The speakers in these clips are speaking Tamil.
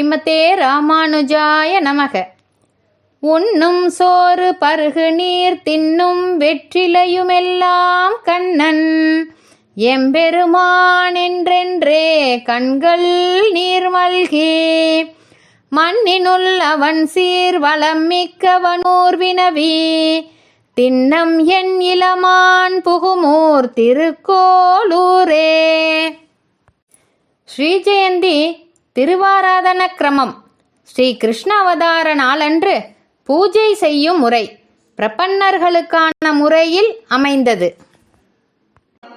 ஸ்ரீமதே ராமானுஜாய நமக. உண்ணும் சோறு பருகு நீர் தின்னும் வெற்றிலையுமெல்லாம் கண்ணன். எம்பெருமான் என்றென்றே கண்கள் நீர் மல்கி. மண்ணினுள் அவன் சீர் வளம் மிக்கவனூர் வினவி. தின்னம் என் இளமான் புகுமூர் திருக்கோளூரே. ஸ்ரீஜெயந்தி திருவாராதன கிரமம். ஸ்ரீ கிருஷ்ண அவதார நாளன்று பூஜை செய்யும் முறை பிரபன்னர்களுக்கான முறையில் அமைந்தது.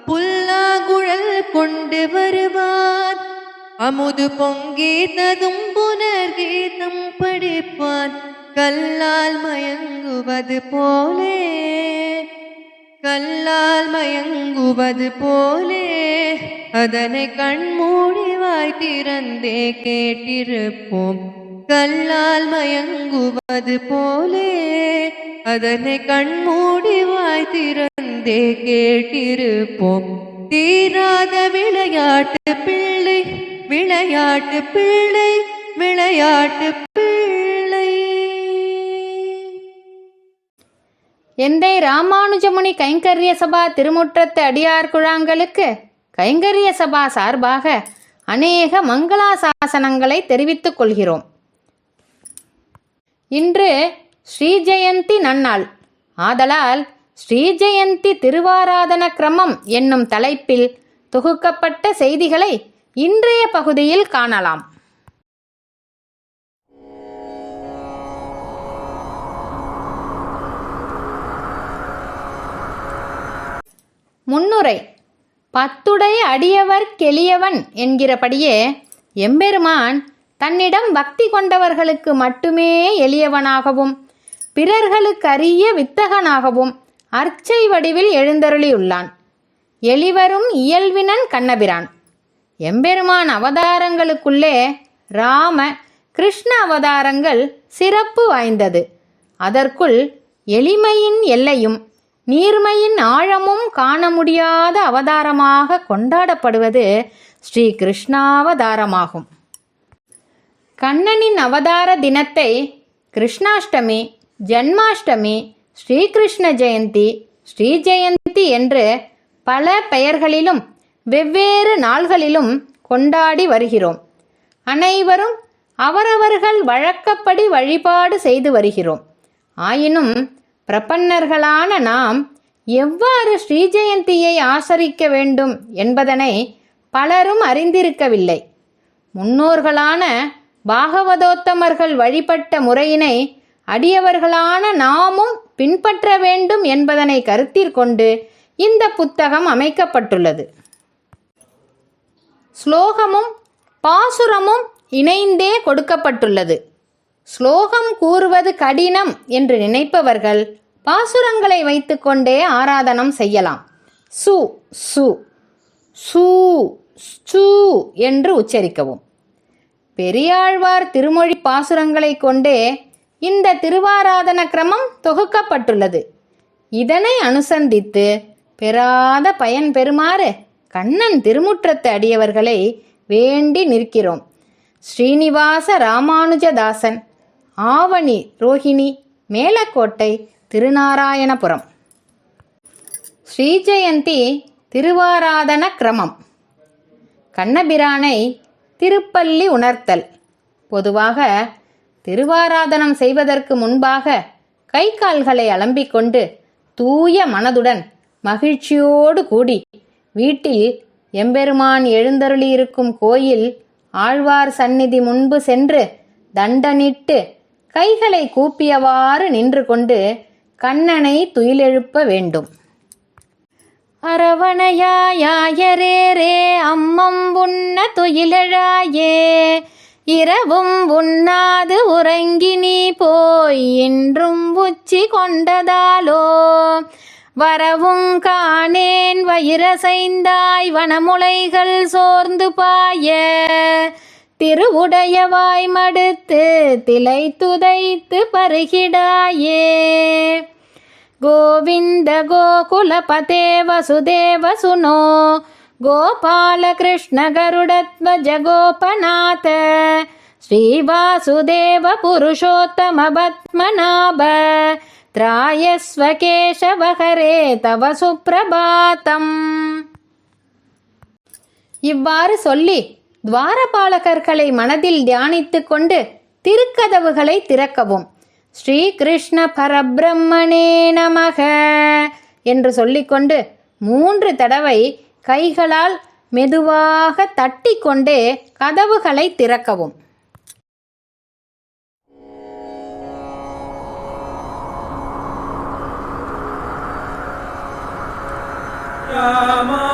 புல்லாகுழல் கொண்டு வருவார். அமுது பொங்கீததும் புனர்கீதம் படிப்பார். கல்லால் மயங்குவது போலே. கல்லால் மயங்குவது போலே. அதனை கண்மூடி வாய் திறந்தே கேட்டிருப்போம். கல்லால் மயங்குவது போலே அதனை கண்மூடி வாய் திறந்தே கேட்டிருப்போம். தீராத விளையாட்டு பிள்ளை விளையாட்டு பிள்ளை விளையாட்டு பிள்ளை. எந்தை ராமானுஜமுனி கைங்கரிய சபா திருமுற்றத்து அடியார் குழாங்களுக்கு கைங்கரிய சபா சார்பாக அநேக மங்களாசாசனங்களை தெரிவித்துக் கொள்கிறோம். இன்று ஸ்ரீ ஜெயந்தி நன்னாள். ஆதலால் ஸ்ரீ ஜெயந்தி திருவாராதன கிரமம் என்னும் தலைப்பில் தொகுக்கப்பட்ட செய்திகளை இன்றைய பகுதியில் காணலாம். முன்னுரை பத்துடை அடியவர் கெளியவன் என்கிறபடியே எம்பெருமான் தன்னிடம் பக்தி கொண்டவர்களுக்கு மட்டுமே எளியவனாகவும் பிறர்களுக்கு அரிய வித்தகனாகவும் அர்ச்சை வடிவில் எழுந்தருளியுள்ளான். எளிவரும் இயல்வினன் கண்ணபிரான். எம்பெருமான் அவதாரங்களுக்குள்ளே ராம கிருஷ்ண அவதாரங்கள் சிறப்பு வாய்ந்தது. அதற்குள் எளிமையின் எல்லையும் நீர்மையின் ஆழமும் காண முடியாத அவதாரமாக கொண்டாடப்படுவது ஸ்ரீ கிருஷ்ணாவதாரமாகும் கண்ணனின் அவதார தினத்தை கிருஷ்ணாஷ்டமி ஜன்மாஷ்டமி ஸ்ரீகிருஷ்ண ஜெயந்தி ஸ்ரீ ஜெயந்தி என்று பல பெயர்களிலும் வெவ்வேறு நாள்களிலும் கொண்டாடி வருகிறோம். அனைவரும் அவரவர்கள் வழக்கப்படி வழிபாடு செய்து வருகிறோம். ஆயினும் பிரபன்னர்களான நாம் எவ்வாறு ஸ்ரீஜெயந்தியை ஆசரிக்க வேண்டும் என்பதனை பலரும் அறிந்திருக்கவில்லை. முன்னோர்களான பாகவதோத்தமர்கள் வழிபட்ட முறையினை அடியவர்களான நாமும் பின்பற்ற வேண்டும் என்பதனை கருத்தில் கொண்டு இந்த புத்தகம் அமைக்கப்பட்டுள்ளது. ஸ்லோகமும் பாசுரமும் இணைந்தே கொடுக்கப்பட்டுள்ளது. ஸ்லோகம் கூறுவது கடினம் என்று நினைப்பவர்கள் பாசுரங்களை வைத்துக்கொண்டே ஆராதனம் செய்யலாம். சு சு சூ சூ என்று உச்சரிக்கவும். பெரியாழ்வார் திருமொழி பாசுரங்களை கொண்டே இந்த திருவாராதன கிரமம் தொகுக்கப்பட்டுள்ளது. இதனை அனுசந்தித்து பெறாத பயன் பெறுமாறு கண்ணன் திருமுற்றத்து அடியவர்களை வேண்டி நிற்கிறோம். ஸ்ரீனிவாச ராமானுஜதாசன் ஆவணி ரோஹிணி மேலக்கோட்டை திருநாராயணபுரம். ஸ்ரீஜெயந்தி திருவாராதன கிரமம். கண்ணபிரானை திருப்பள்ளி உணர்த்தல். பொதுவாக திருவாராதனம் செய்வதற்கு முன்பாக கை கால்களை அலம்பிக் கொண்டு தூய மனதுடன் மகிழ்ச்சியோடு கூடி வீட்டில் எம்பெருமான் எழுந்தருளியிருக்கும் கோயில் ஆழ்வார் சந்நிதி முன்பு சென்று தண்டனிட்டு கைகளை கூப்பியவாறு நின்று கொண்டு கண்ணனை துயிலெழுப்ப வேண்டும். அரவணையாயரே அம்மம் உண்ண துயிலழாயே இரவும் உண்ணாது உறங்கி நீ போய் இன்றும் உச்சி கொண்டதாலோ வரவும் காணேன் வயிறசைந்தாய் வனமுலைகள் சோர்ந்து பாய திருவுடையவாய் மடுத்து திலை துதைத்து பருகிடாயே गोविन्द गोकुलपते वसुदेव सुनो गोपालकृष्ण गरुडध्वज गोपनाथ श्रीवासुदेव पुरुषोत्तमपद्मनाभ त्रायस्व केशवहरे तव சுப்பிரபாதம் இவ்வாறு சொல்லி துவாரபாலகர்களை மனதில் தியானித்துக் கொண்டு திருக்கதவுகளை திறக்கவும். ஸ்ரீ கிருஷ்ண பரபிரம்மனே நமக என்று சொல்லிக்கொண்டு மூன்று தடவை கைகளால் மெதுவாக தட்டி கொண்டே கதவுகளை திறக்கவும். ராமானுஜா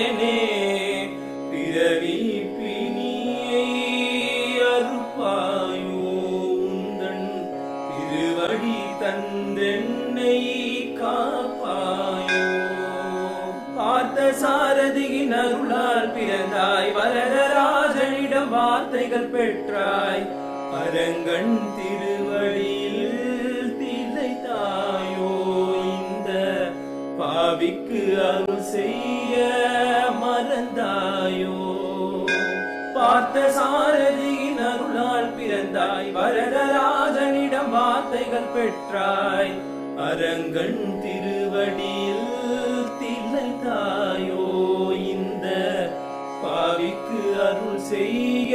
வார்த்தைகள் பெற்றாய். அரங்கன் திருவடியில் திளைத்தாயோ இந்த பாவிக்கு அருள் செய்ய மறந்தாயோ. பார்த்த சாரதியின் அருளால் பிறந்தாய். வரதராஜனிடம் வார்த்தைகள் பெற்றாய். அரங்கன் திருவடியில் திளைத்தாயோ இந்த பாவிக்கு அருள் செய்ய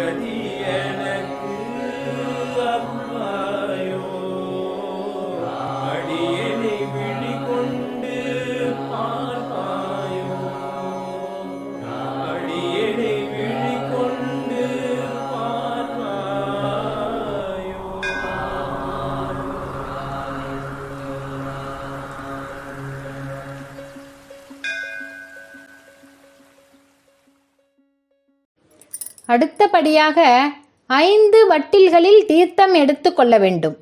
Gani. அடுத்தபடியாக ஐந்து வட்டில்களில் தீர்த்தம் எடுத்து கொள்ள வேண்டும்.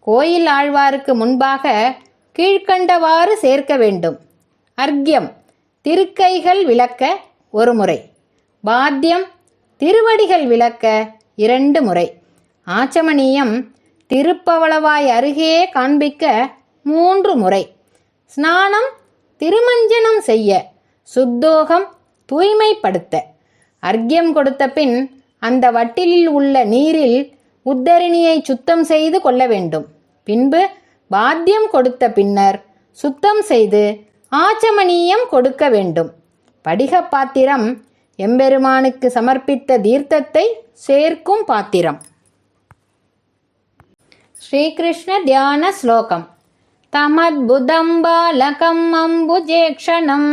கோயில் ஆழ்வாருக்கு முன்பாக கீழ்க்கண்டவாறு சேர்க்க வேண்டும். அர்க்யம் திருக்கைகள் விளக்க ஒரு முறை. பாத்தியம் திருவடிகள் விளக்க இரண்டு முறை. ஆச்சமணியம் திருப்பவளவாய் அருகே காண்பிக்க மூன்று முறை. ஸ்நானம் திருமஞ்சனம் செய்ய சுத்தோகம் தூய்மைப்படுத்த. அர்க்கியம் கொடுத்த பின் அந்த வட்டிலில் உள்ள நீரில் உத்தரிணியை சுத்தம் செய்து கொள்ள வேண்டும். பின்பு பாத்தியம் கொடுத்த பின்னர் சுத்தம் செய்து ஆச்சமணியம் கொடுக்க வேண்டும். படிக பாத்திரம் எம்பெருமானுக்கு சமர்ப்பித்த தீர்த்தத்தை சேர்க்கும் பாத்திரம். ஸ்ரீகிருஷ்ண தியான ஸ்லோகம். தமத்புதம் பாலகம் அம்புஜேக்ஷணம்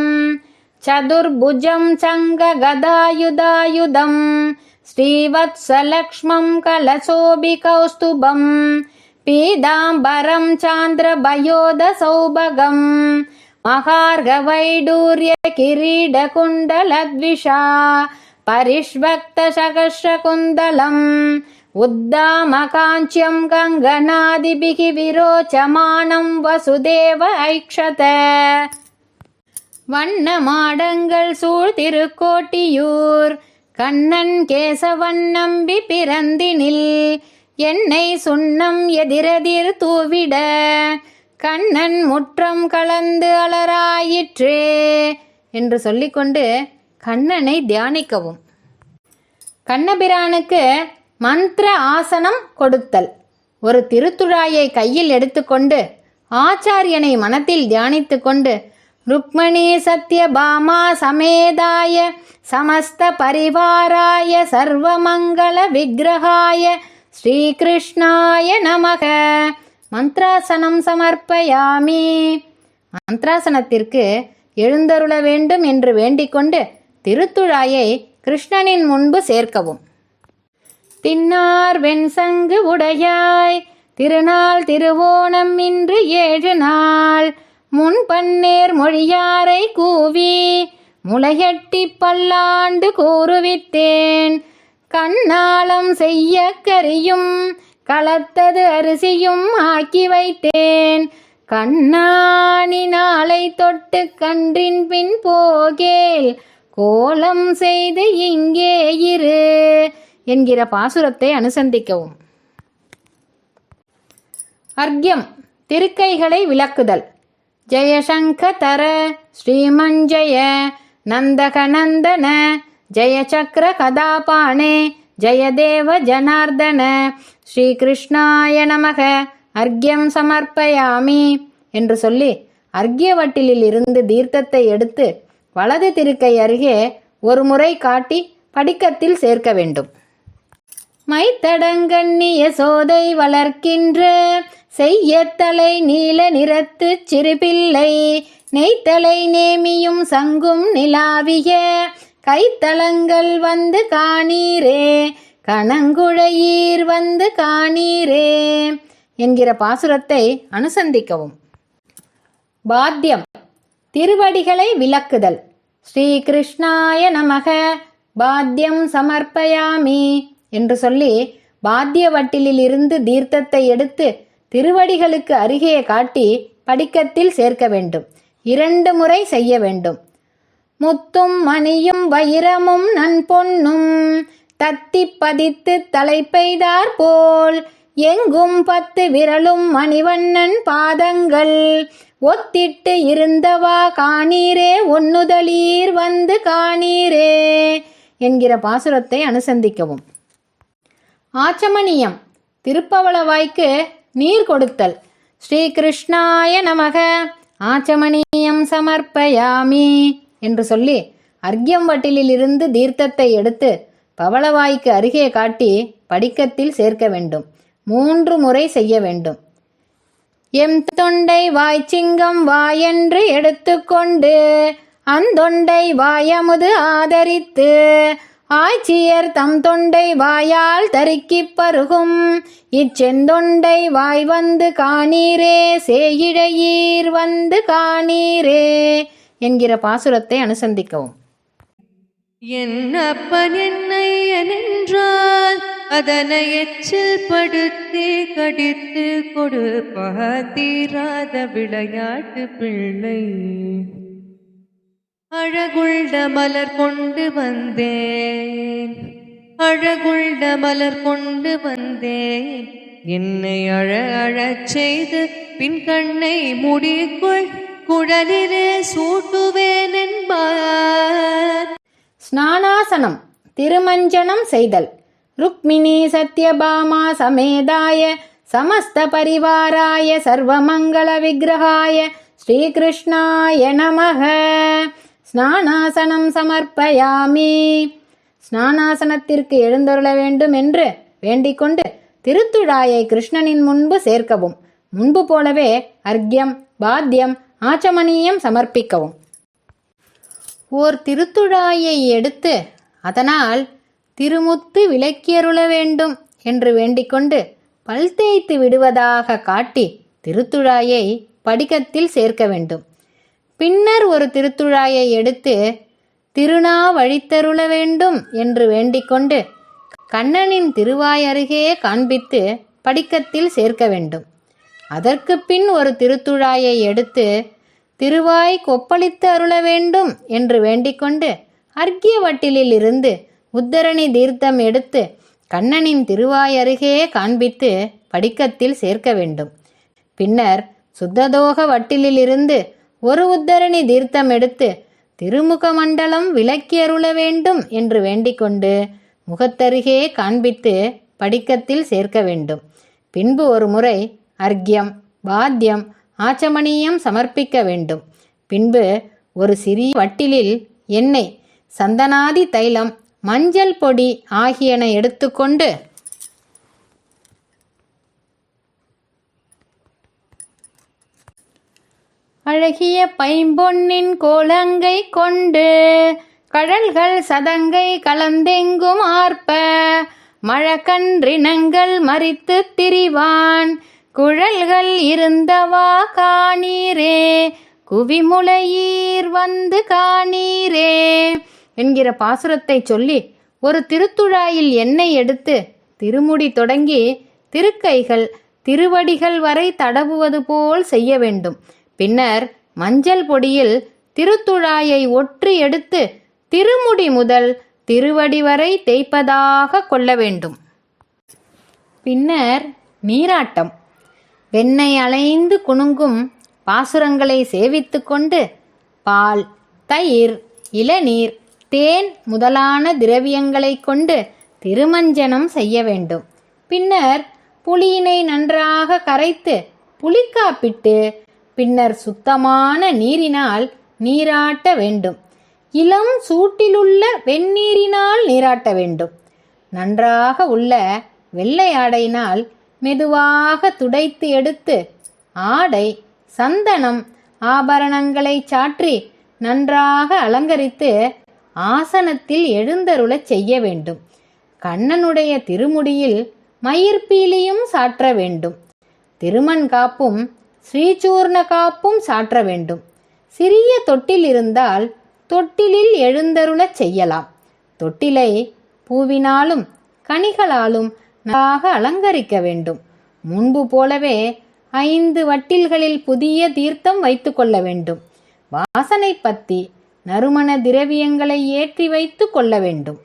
சதுர்புஜம் சங்ககதாயுதாயுதம் கதாயுதாயுதம். श्रीवत्स लक्ष्मं कलशोभि पीदाम्बरं चान्द्रभयोदसौभगम् महार्घवैडूर्यकिरीडकुण्डलद्विषा किरीडकुण्डलद्विषा परिष्भक्तशकुन्दलम् उद्दामकाञ्च्यं गङ्गनादिभिः विरोचमानं वसुदेव ऐक्षत। வண்ண மாடங்கள் சூழ் திருக்கோட்டியூர் கண்ணன் கேசவன் நம்பி பிறந்தினில் என்னை சுண்ணம் எதிரெதிர் தூவிட கண்ணன் முற்றம் கலந்து அலராயிற்றே என்று சொல்லிக்கொண்டு கண்ணனை தியானிக்கவும். கண்ணபிரானுக்கு மந்திர ஆசனம் கொடுத்தல். ஒரு திருத்துழாயை கையில் எடுத்துக்கொண்டு ஆச்சாரியனை மனத்தில் தியானித்து கொண்டு ருக்மணி சத்யபாமா சமேதாய சமஸ்த பரிவாராய சர்வமங்கள விக்கிரகாய ஸ்ரீகிருஷ்ணாய நமக. மந்த்ராசனம் சமர்ப்பயாமி. மந்த்ராசனத்திற்கு எழுந்தருள வேண்டும் என்று வேண்டிக்கொண்டு திருத்துழாயை கிருஷ்ணனின் முன்பு சேர்க்கவும். தின்னார் வெண்சங்கு உடையாய் திருநாள் திருவோணம் இன்று ஏழு நாள். முன் பன்னேர் மொழியாரை கூவி முளையட்டி பல்லாண்டு கூறுவித்தேன் கண்ணாளம் செய்ய கரியும் கலத்தது அரிசியும் ஆக்கி வைத்தேன். கண்ணாணி நாளை தொட்டு கன்றின் பின் போகேல் கோலம் செய்து இங்கே இரு என்கிற பாசுரத்தை அனுசந்திக்கவும். அர்க்யம் திருக்கைகளை விளக்குதல். ஜெயசங்க தர ஸ்ரீமஞ்சய நந்தக நந்தன ஜெயசக்கர கதாபாணே ஜெயதேவ ஜனார்தன ஸ்ரீகிருஷ்ணாய நமக அர்க்யம் சமர்ப்பயாமி என்று சொல்லி அர்க்யவட்டிலில் இருந்து தீர்த்தத்தை எடுத்து வலது திருக்கை அருகே ஒரு முறை காட்டி படிக்கத்தில் சேர்க்க வேண்டும். மைத்தடங்கண்ணிய சோதை வளர்க்கின்ற செய்யத்தலை நீல நிறத்து சிறுபிள்ளை நெய்த்தலை நேமியும் சங்கும் நிலாவிய கைத்தலங்கள் வந்து காணீரே கணங்குழையீர் வந்து காணீரே என்கிற பாசுரத்தை அனுசந்திக்கவும். பாத்தியம் திருவடிகளை விளக்குதல். ஸ்ரீ கிருஷ்ணாய நமக பாத்தியம் சமர்ப்பயாமி என்று சொல்லி பாத்திய வட்டிலில் இருந்து தீர்த்தத்தை எடுத்து திருவடிகளுக்கு அருகே காட்டி படிக்கத்தில் சேர்க்க வேண்டும். இரண்டு முறை செய்ய வேண்டும். முத்தும் மணியும் வைரமும் நன்பொன்னும் தத்தி பதித்து தலைப்பெய்தார் போல். எங்கும் பத்து விரலும் மணிவண்ணன் பாதங்கள். ஒத்திட்டு இருந்தவா காணீரே ஒன்னுதலீர் வந்து காணீரே என்கிற பாசுரத்தை அனுசந்திக்கவும். ஆச்சமணியம் திருப்பவளவாய்க்கு நீர் கொடுத்தல். ஸ்ரீ கிருஷ்ணாய நமக. ஆச்சமணியம் சமர்ப்பயாமி என்று சொல்லி அர்க்யம் வட்டிலில் இருந்து தீர்த்தத்தை எடுத்து பவளவாய்க்கு அருகே காட்டி படிக்கத்தில் சேர்க்க வேண்டும். மூன்று முறை செய்ய வேண்டும். எம் தொண்டை வாய்ச்சிங்கம் வாயென்று எடுத்துக்கொண்டு அந்தொண்டை வாயமுது ஆதரித்து ஆய்ச்சியர் தம் தொண்டை வாயால் தருக்கிப் பருகும். இச்செந்தொண்டை வாய் வந்து காணீரே சேயிழையீர் வந்து காணீரே என்கிற பாசுரத்தை அனுசந்திக்கவும். என் அப்பன் என்னை என்றால் அதனை எச்சில் படுத்தி கடித்து கொடுப்பாதீராத விளையாட்டு பிள்ளை. அழகுள்ள மலர் கொண்டு வந்தேன். அழகுள்ள மலர் கொண்டு வந்தேன். என்னை அழ அழச் செய்து பின் கண்ணை மூடிக்கொள் குழலிலே சூட்டுவேன் என்பார். ஸ்நானாசனம் திருமஞ்சனம் செய்தல் ருக்மிணி சத்யபாமா சமேதாய சமஸ்த பரிவாராய சர்வமங்கள விக்கிரகாய ஸ்ரீகிருஷ்ணாய நமக. ஸ்நானாசனம் சமர்ப்பயாமி. ஸ்நானாசனத்திற்கு எழுந்தருள வேண்டும் என்று வேண்டிக்கொண்டு திருத்துழாயை கிருஷ்ணனின் முன்பு சேர்க்கவும். முன்பு போலவே அர்க்யம் பாத்தியம் ஆச்சமணியம் சமர்ப்பிக்கவும். ஓர் திருத்துழாயை எடுத்து அதனால் திருமுத்து விளக்கியருள வேண்டும் என்று வேண்டிக்கொண்டு பல் தேய்த்து விடுவதாக காட்டி திருத்துழாயை படிக்கத்தில் சேர்க்க வேண்டும். பின்னர் ஒரு திருத்துழாயை எடுத்து திருநா வழித்தருள வேண்டும் என்று வேண்டிக்கொண்டு கண்ணனின் திருவாய் அருகே காண்பித்து படிக்கத்தில் சேர்க்க வேண்டும். அதற்கு பின் ஒரு திருத்துழாயை எடுத்து திருவாய் கொப்பளித்து அருள வேண்டும் என்று வேண்டிக்கொண்டு அர்க்கிய வட்டிலில் இருந்து உத்தரணி தீர்த்தம் எடுத்து கண்ணனின் திருவாய் அருகே காண்பித்து படிக்கத்தில் சேர்க்க வேண்டும். பின்னர் சுத்ததோக வட்டிலிலிருந்து ஒரு உத்தரணி தீர்த்தம் எடுத்து திருமுக மண்டலம் விளக்கியருள வேண்டும் என்று வேண்டிக்கொண்டு முகத்தருகே காண்பித்து படிக்கத்தில் சேர்க்க வேண்டும். பின்பு ஒரு முறை அர்க்கியம் வாத்தியம் ஆச்சமணியம் சமர்ப்பிக்க வேண்டும். பின்பு ஒரு சிறிய வட்டிலில் எண்ணெய் சந்தனாதி தைலம் மஞ்சள் பொடி ஆகியன எடுத்துக்கொண்டு அழகிய பைம்பொன்னின் கோலங்கை கொண்டு கழல்கள் சதங்கை கலந்தெங்கும் ஆர்ப்ப மழக்கன்றினங்கள் மறித்து திரிவான். குழல்கள் இருந்தவா காணீரே குவிமுளையீர் வந்து காணீரே என்கிற பாசுரத்தை சொல்லி ஒரு திருத்துழாயில் எண்ணெய் எடுத்து திருமுடி தொடங்கி திருக்கைகள் திருவடிகள் வரை தடவுவது போல் செய்ய வேண்டும். பின்னர் மஞ்சள் பொடியில் திருத்துழாயை ஒற்றி எடுத்து திருமுடி முதல் திருவடி வரை தேய்ப்பதாக கொள்ள வேண்டும். பின்னர் நீராட்டம். வெண்ணெய் அலைந்து குணுங்கும் பாசுரங்களை சேவித்து கொண்டு பால் தயிர் இளநீர் தேன் முதலான திரவியங்களை கொண்டு திருமஞ்சனம் செய்ய வேண்டும். பின்னர் புளியினை நன்றாக கரைத்து புளிக்காப்பிட்டு பின்னர் சுத்தமான நீரினால் நீராட்ட வேண்டும். இளம் சூட்டிலுள்ள வெந்நீரினால் நீராட்ட வேண்டும். நன்றாக உள்ள வெள்ளை ஆடையினால் மெதுவாக துடைத்து எடுத்து ஆடை சந்தனம் ஆபரணங்களை சாற்றி நன்றாக அலங்கரித்து ஆசனத்தில் எழுந்தருளச் செய்ய வேண்டும். கண்ணனுடைய திருமுடியில் மயிர்பீலியும் சாற்ற வேண்டும். திருமண் காப்பும் ஸ்ரீசூர்ண காப்பும் சாற்ற வேண்டும். சிறிய தொட்டில் இருந்தால் தொட்டிலில் எழுந்தருளச் செய்யலாம். தொட்டிலை பூவினாலும் கனிகளாலும் நன்றாக அலங்கரிக்க வேண்டும். முன்பு போலவே ஐந்து வட்டில்களில் புதிய தீர்த்தம் வைத்து கொள்ள வேண்டும். வாசனை பத்தி நறுமண திரவியங்களை ஏற்றி வைத்து கொள்ள வேண்டும்.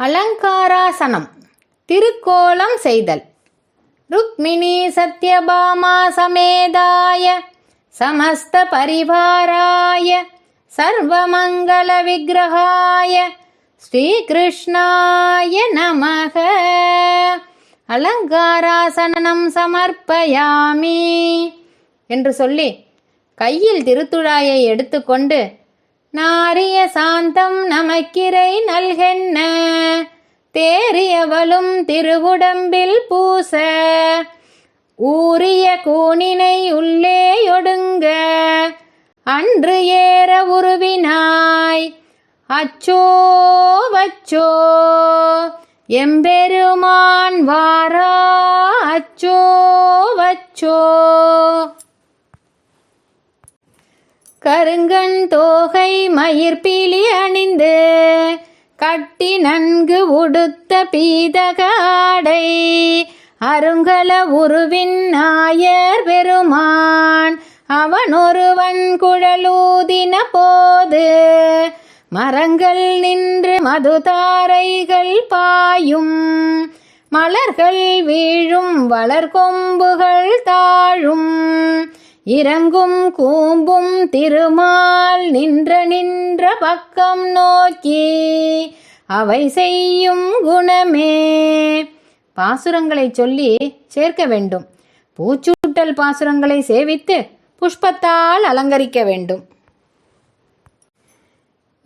அலங்காராசனம் திருக்கோலம் செய்தல். ருக்மிணி சத்யபாமா சமேதாய சமஸ்த பரிவாராய சர்வமங்கள விக்கிரகாய ஸ்ரீகிருஷ்ணாய நமக. அலங்காராசனம் சமர்ப்பயாமி என்று சொல்லி கையில் திருத்துழாயை எடுத்துக்கொண்டு நாரிய சாந்தம் நமக்கிரை நல்கென்ன தேறியவளும் திருவுடம்பில் பூச ஊரிய கூனினை உள்ளே ஒடுங்க அன்று ஏற உருவினாய் அச்சோ வச்சோ எம்பெருமான் வாரா அச்சோ வச்சோ. கருங்கண் தோகை மயிர்பீலி அணிந்து கட்டி நன்கு உடுத்த பீதகாடை. அருங்கல உருவின் நாயர் பெருமான் அவன் ஒருவன் குழலூதின போது. மரங்கள் நின்று மதுதாரைகள் பாயும் மலர்கள் வீழும் வளர்கொம்புகள் தாழும். இறங்கும் கூம்பும் திருமால் நின்ற நின்ற பக்கம் நோக்கி அவை செய்யும் குணமே. பாசுரங்களை சொல்லி சேர்க்க வேண்டும். பூச்சூட்டல் பாசுரங்களை சேவித்து புஷ்பத்தால் அலங்கரிக்க வேண்டும்.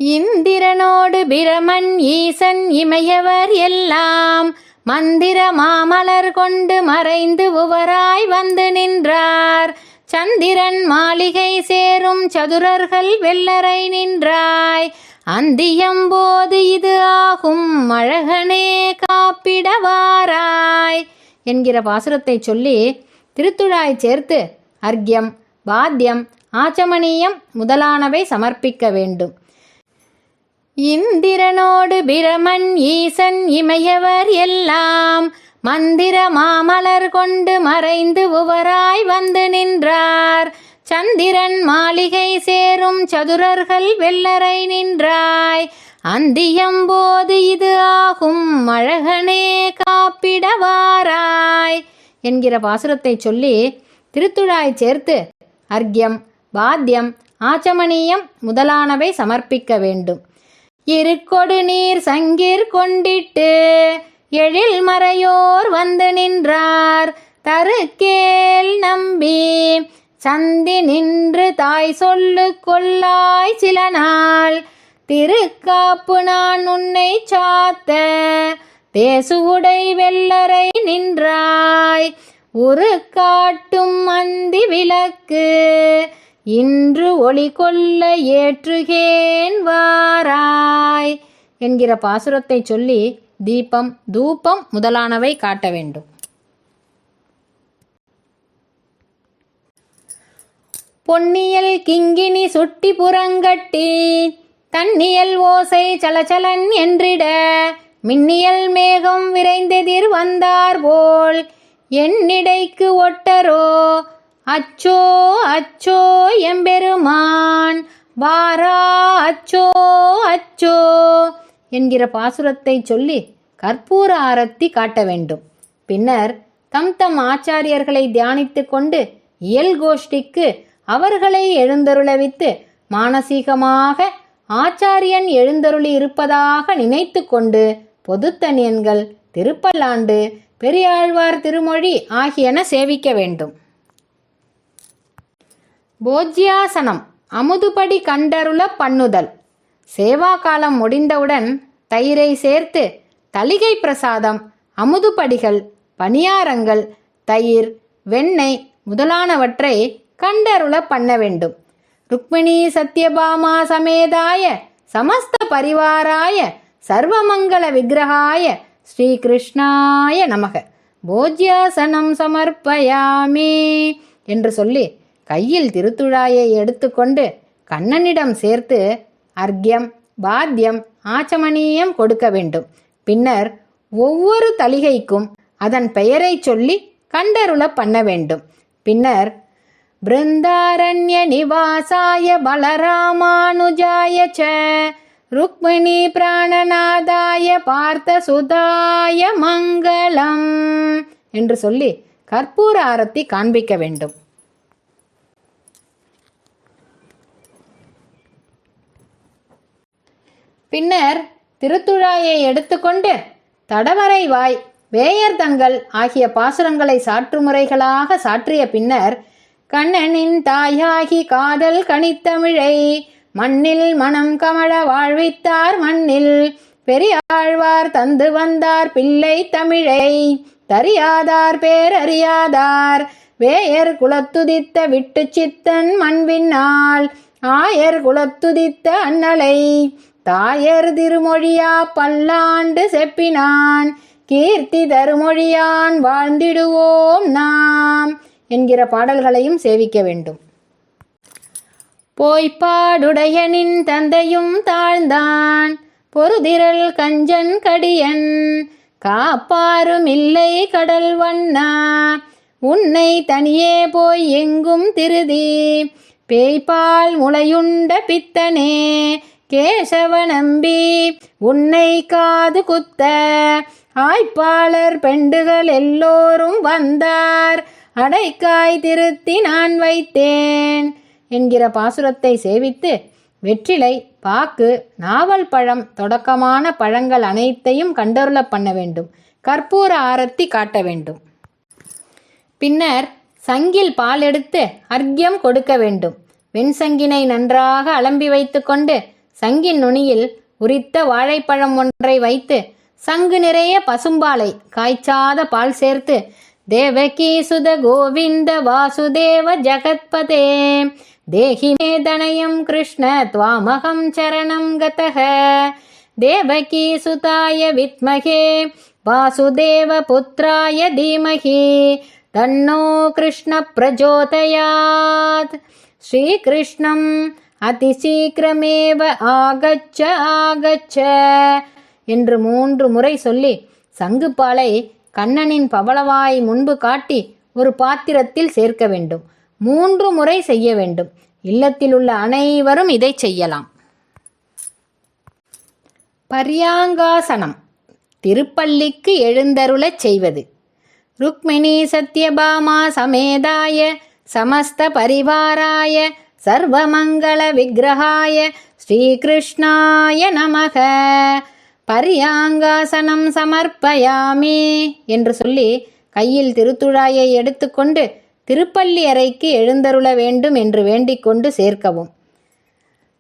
இந்திரனோடு பிரமன் ஈசன் இமையவர் எல்லாம் மந்திர மாமலர் கொண்டு மறைந்து உவராய் வந்து நின்றார். சந்திரன் மாளிகை சேரும் சதுரர்கள் வெள்ளரை நின்றாய். அந்தியம்போது இது ஆகும் அழகனே காப்பிடவாராய். என்கிற பாசுரத்தை சொல்லி திருத்துழாய் சேர்த்து அர்க்யம் வாத்தியம் ஆச்சமணியம் முதலானவை சமர்ப்பிக்க வேண்டும். இந்திரனோடு பிரமன் ஈசன் இமையவர் எல்லாம் மந்திர மாமலர் கொண்டு மறைந்து உவராய் வந்து நின்றார். சந்திரன் மாளிகை சேரும் சதுரர்கள் வெள்ளரை நின்றாய். அந்தியம்போது இது ஆகும் அழகனே காப்பிடவாராய். என்கிற பாசுரத்தை சொல்லி திருத்துழாய் சேர்த்து அர்க்யம் வாத்தியம் ஆச்சமணியம் முதலானவை சமர்ப்பிக்க வேண்டும். இருக்கொடு நீர் சங்கீர் கொண்டிட்டு எழில் மறையோர் வந்து நின்றார். தருக்கேல் நம்பி சந்தி நின்று தாய் சொல்லு கொள்ளாய் சில நாள் திருக்காப்பு நான் உன்னை சாத்த தேசுவுடை வெள்ளரை நின்றாய். உரு காட்டும் அந்தி விளக்கு இன்று ஒளி கொள்ள ஏற்றுகேன் வாராய். என்கிற பாசுரத்தை சொல்லி தீபம் தூபம் முதலானவை காட்ட வேண்டும். பொன்னியல் கிங்கினி சுட்டி புறங்கட்டி தன்னியல் ஓசை சலச்சலன் என்றிட மின்னியல் மேகம் விரைந்தெதிர் வந்தார் போல் என்னிடைக்கு ஒட்டரோ அச்சோ அச்சோ எம்பெருமான் வாரா அச்சோ அச்சோ என்கிற பாசுரத்தை சொல்லி கற்பூர ஆரத்தி காட்ட வேண்டும். பின்னர் தம் தம் ஆச்சாரியர்களை தியானித்து கொண்டு இயல் கோஷ்டிக்கு அவர்களை எழுந்தருளவித்து மானசீகமாக ஆச்சாரியன் எழுந்தருளி இருப்பதாக நினைத்து கொண்டு பொதுத்தனியன்கள் திருப்பல்லாண்டு பெரியாழ்வார் திருமொழி ஆகியன சேவிக்க வேண்டும். போஜ்யாசனம் அமுதுபடி கண்டருள பண்ணுதல். சேவா காலம் முடிந்தவுடன் தயிரை சேர்த்து தளிகை பிரசாதம் அமுதுபடிகள் பணியாரங்கள் தயிர் வெண்ணெய் முதலானவற்றை கண்டருள பண்ண வேண்டும். ருக்மிணி சத்யபாமா சமேதாய சமஸ்த பரிவாராய சர்வமங்கள விக்கிரகாய ஸ்ரீகிருஷ்ணாய நமக. போஜ்யாசனம் சமர்ப்பயாமே என்று சொல்லி கையில் திருத்துழாயை எடுத்துக்கொண்டு கண்ணனிடம் சேர்த்து அர்க்யம் பாத்தியம் ஆச்சமணியம் கொடுக்க வேண்டும். பின்னர் ஒவ்வொரு தலிகைக்கும் அதன் பெயரைச் சொல்லி கண்டருள பண்ண வேண்டும். பின்னர் பிருந்தாரண்ய நிவாசாய பலராமானுஜாய ச ருக்மிணி பிராணநாதாய பார்த்த சுதாய மங்களம் என்று சொல்லி கற்பூர ஆரத்தி காண்பிக்க வேண்டும். பின்னர் திருத்துழாயை எடுத்துக்கொண்டு தடவரை வாய் வேயர் தங்கள் ஆகிய பாசுரங்களை சாற்று முறைகளாக சாற்றிய பின்னர் கண்ணனின் தாயாகி காதல் கனித்தமிழை மண்ணில் மனம் கமழ வாழ்வித்தார் மண்ணில் பெரியாழ்வார் தந்து வந்தார் பிள்ளை தமிழை தறியாதார் பேரறியாதார் வேயர் குலத்துதித்த விட்டு சித்தன் மண்பின்னாள் ஆயர் குலத்துதித்த அண்ணலை தாயர் திருமொழியா பல்லாண்டு செப்பினான். கீர்த்தி தருமொழியான் வாழ்ந்திடுவோம் நாம் என்கிற பாடல்களையும் சேவிக்க வேண்டும். போய்ப்பாடுடையனின் தந்தையும் தாழ்ந்தான். பொறுதிரல் கஞ்சன் கடியன் காப்பாரும் இல்லை கடல் வண்ணா. உன்னை தனியே போய் எங்கும் திருதி பேய்பால் முளையுண்ட பித்தனே. கேசவ நம்பி உன்னை காது குத்த. ஆய்ப்பாளர் பெண்டுகள் எல்லோரும் வந்தார். அடைக்காய் திருத்தி நான் வைத்தேன் என்கிற பாசுரத்தை சேவித்து வெற்றிலை பாக்கு நாவல் பழம் தொடக்கமான பழங்கள் அனைத்தையும் கண்டருள பண்ண வேண்டும். கற்பூர ஆரத்தி காட்ட வேண்டும். பின்னர் சங்கில் பால் எடுத்து அர்க்கியம் கொடுக்க வேண்டும். வெண்சங்கினை நன்றாக அலம்பி வைத்துக்கொண்டு சங்கின் நுனியில் உரித்த வாழைப்பழம் ஒன்றை வைத்து சங்கு நிறைய பசும்பாலை காய்ச்சாத பால் சேர்த்து தேவகி சுத கோவிந்த வாசுதேவ ஜகத்பதே தேஹி மே தனயம் கிருஷ்ண துவாமகம் சரணம் கதக தேவகி சுதாய வித்மகே வாசுதேவ புத்திராய தீமகி தன்னோ கிருஷ்ண பிரஜோதயாத். ஸ்ரீகிருஷ்ணம் அதிசீக்கிரமேவ ஆகச்ச ஆகச்ச என்று மூன்று முறை சொல்லி சங்குப்பாலை கண்ணனின் பவளவாய் முன்பு காட்டி ஒரு பாத்திரத்தில் சேர்க்க வேண்டும். மூன்று முறை செய்ய வேண்டும். இல்லத்தில் உள்ள அனைவரும் இதை செய்யலாம். பரியாங்காசனம். திருப்பள்ளிக்கு எழுந்தருளச் செய்வது. ருக்மிணி சத்யபாமா சமேதாய சமஸ்த பரிவாராய சர்வமங்கள விக்கிரகாய ஸ்ரீகிருஷ்ணாய நமக. பரியாங்காசனம் சமர்ப்பயாமி என்று சொல்லி கையில் திருத்துழாயை எடுத்துக்கொண்டு திருப்பள்ளி அறைக்கு எழுந்தருள வேண்டும் என்று வேண்டிக்கொண்டு சேர்க்கவும்.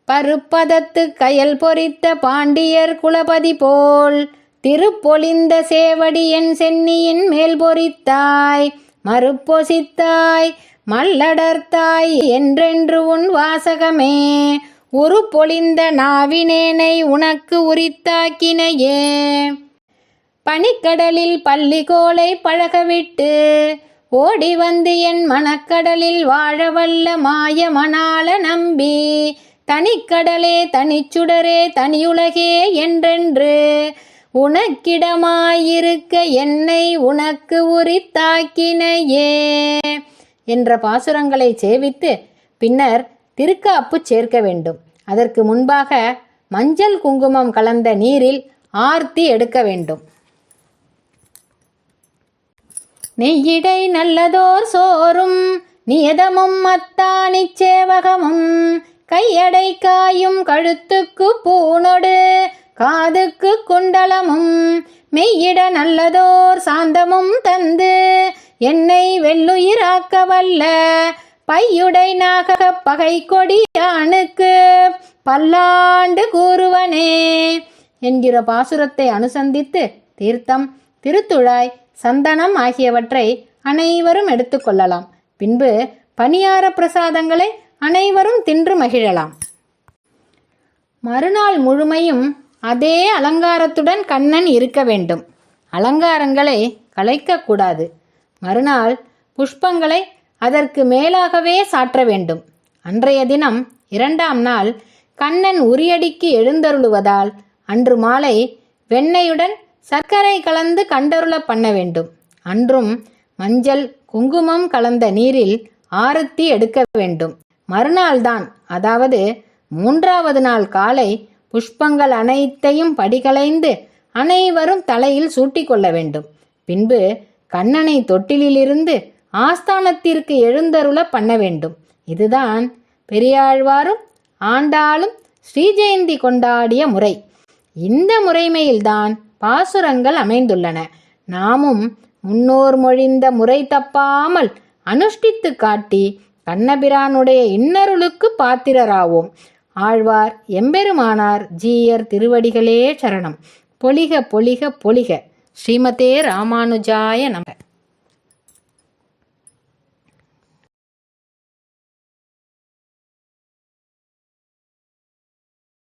பருப்பதத்து கயல் பொறித்த பாண்டியர் குலபதி போல் திருப்பொலிந்த சேவடியன் சென்னியின் மேல் பொறித்தாய். மறுப்பொசித்தாய் மல்லடர்த்தாய் என்றென்று உன் வாசகமே. உரு பொழிந்த நாவினேனை உனக்கு உரித்தாக்கினையே. பனிக்கடலில் பள்ளிகோலை பழகவிட்டு ஓடி வந்து என் மனக்கடலில் வாழவல்ல மாய மணால நம்பி தனிக்கடலே தனிச்சுடரே தனியுலகே என்றென்று உனக்கிடமாயிருக்க என்னை உனக்கு உரித்தாக்கினையே என்ற பாசுரங்களை சேவித்து பின்னர் திருக்காப்பு சேர்க்க வேண்டும். அதற்கு முன்பாக மஞ்சள் குங்குமம் கலந்த நீரில் ஆர்த்தி எடுக்க வேண்டும். நெய்யிடை நல்லதோர் சோறும் நியதமும் மத்தானி சேவகமும் கையடை காயும் கழுத்துக்கு பூனொடு காதுக்கு குண்டலமும் மெய்யிட நல்லதோர் சாந்தமும் தந்து என்னை வெள்ளுயிராக்க வல்ல பையுடை நாக பகை கொடியானுக்கு பல்லாண்டு கூறுவனே என்கிற பாசுரத்தை அனுசந்தித்து தீர்த்தம் திருத்துழாய் சந்தனம் ஆகியவற்றை அனைவரும் எடுத்துக்கொள்ளலாம் பின்பு பணியார பிரசாதங்களை அனைவரும் தின்று மகிழலாம். மறுநாள் முழுமையும் அதே அலங்காரத்துடன் கண்ணன் இருக்க வேண்டும். அலங்காரங்களை கலைக்கக்கூடாது. மறுநாள் புஷ்பங்களை அதற்கு மேலாகவே சாற்ற வேண்டும். அன்றைய தினம் இரண்டாம் நாள் கண்ணன் உரியடிக்கு எழுந்தருளுவதால் அன்று மாலை வெண்ணெயுடன் சர்க்கரை கலந்து கண்டருள பண்ண வேண்டும். அன்றும் மஞ்சள் குங்குமம் கலந்த நீரில் ஆரத்தி எடுக்க வேண்டும். மறுநாள்தான் அதாவது மூன்றாவது நாள் காலை புஷ்பங்கள் அனைத்தையும் படிகளைந்து அனைவரும் தலையில் சூட்டிக்கொள்ள வேண்டும். பின்பு கண்ணனை தொட்டிலிலிருந்து ஆஸ்தானத்திற்கு எழுந்தருள பண்ண வேண்டும். இதுதான் பெரியாழ்வாரும் ஆண்டாளும் ஸ்ரீஜெயந்தி கொண்டாடிய முறை. இந்த முறைமையில்தான் பாசுரங்கள் அமைந்துள்ளன. நாமும் முன்னோர் மொழிந்த முறை தப்பாமல் அனுஷ்டித்து காட்டி கண்ணபிரானுடைய இன்னருளுக்கு பாத்திரராவோம். ஆழ்வார் எம்பெருமானார் ஜீயர் திருவடிகளே சரணம். பொலிக பொலிக பொலிக. ஸ்ரீமதே ராமானுஜாய நம.